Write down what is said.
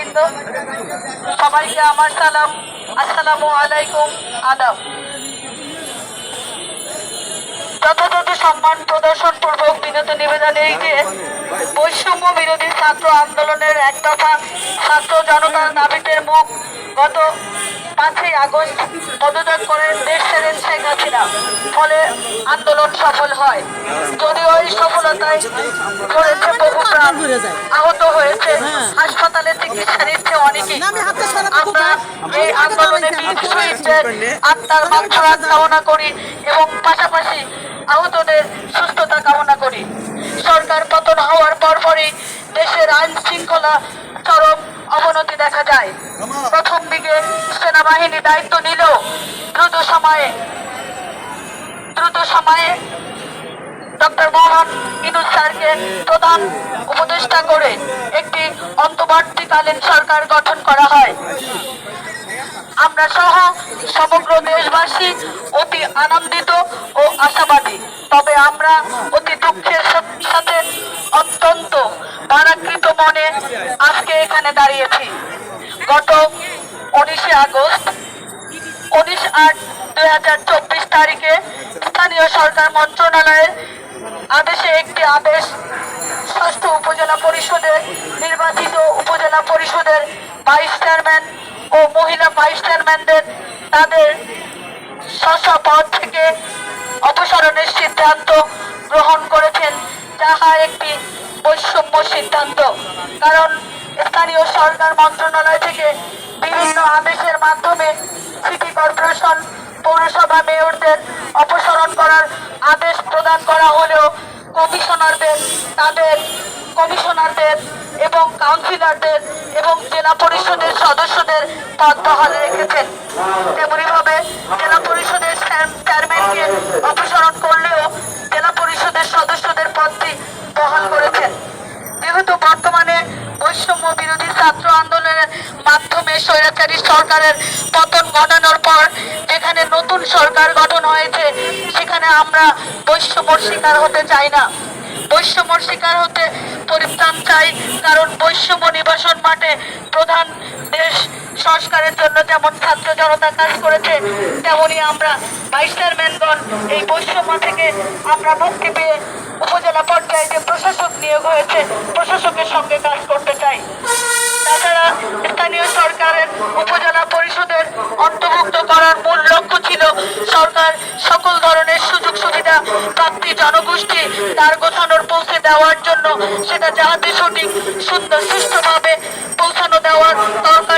নেতৃবৃন্দ সবাইকে আমার সালাম। আসসালামু আলাইকুম, আদাব। যথাযথ সম্মান প্রদর্শন পূর্বক বিনত নিবেদন যে বৈষম্য বিরোধী ছাত্র আন্দোলনের এক দফা ছাত্র জনতার দাবিতে মুখ গত পাঁচই আগস্ট পদত্যাগ করেন দেশ ছেড়েন শেখ হাসিনা। ফলে আন্দোলন সফল হয়। যদিও এই সফলতায় করেছে বহু প্রাণ আহত হয়েছে হাসপাতালে চিকিৎসা নিচ্ছে অনেকেই। আমরা এই আন্দোলনে শহীদদের আত্মার মাত্রাত কামনা করি এবং পাশাপাশি আহতদের সুস্থতা কামনা করি। সরকার পতন হওয়ার পরপরই দেশের আইন শৃঙ্খলা অবনতি দেখা যায়। প্রথম দিকে সেনাবাহিনী দায়িত্ব নিলেও দ্রুত সময়ে দ্রুত সময়ে ডক্টর মোহাম্মদ ইনুস স্যারকে প্রধান উপদেষ্টা করে একটি অন্তর্বর্তীকালীন সরকার গঠন করা হয়। আমরা সহ সমগ্র দেশবাসী অতি আনন্দিত ও আশাবাদী। ভারাকৃত আজকে এখানে দাঁড়িয়েছি। গত উনিশে আগস্ট, উনিশ আট দুই হাজার চব্বিশ তারিখে স্থানীয় সরকার মন্ত্রণালয়ের আদেশে একটি আদেশ ষষ্ঠ উপজেলা পরিষদের, নির্বাচিত উপজেলা পরিষদের ভাইস চেয়ারম্যান ও মহিলা ভাইস চেয়ারম্যানদের তাদের স্ব পদ থেকে অপসারণের সিদ্ধান্ত গ্রহণ করেছেন, যাহা একটি বৈষম্য সিদ্ধান্ত। কারণ স্থানীয় সরকার মন্ত্রণালয় থেকে বিভিন্ন আদেশের মাধ্যমে সিটি কর্পোরেশন, পৌরসভা মেয়রদের অপসারণ করার আদেশ প্রদান করা হলেও কমিশনারদের, তাদের কমিশনারদের এবং কাউন্সিলরদের এবং জেলা পরিষদের সদস্যদের পদ বহাল রেখেছেন। তেমনিভাবে ছাত্র আন্দোলনের মাধ্যমে স্বৈরাচারী সরকারের পতন ঘটানোর পর যেখানে নতুন সরকার গঠন হয়েছে, সেখানে আমরা বৈষম্যর শিকার হতে চাই না। বৈষম্যর শিকার হতে পরিত্রাণ চাই, কারণ বৈষম্য নিবাসন মাঠে প্রধান দেশ সংস্কারের জন্য যেমন ছাত্র জনতা কাজ করেছে, তেমনি আমরা ভাইস চেয়ারম্যানগণ এই বৈষম্য থেকে আমরা মুক্তি পেয়ে উপজেলা পর্যায়ে যে প্রশাসক নিয়োগ হয়েছে, প্রশাসকের সঙ্গে কাজ করতে চাই। দেওয়ার জন্য সেটা যাহাতে সঠিক সুন্দর সুস্থভাবে পৌঁছানো দেওয়ার দরকার।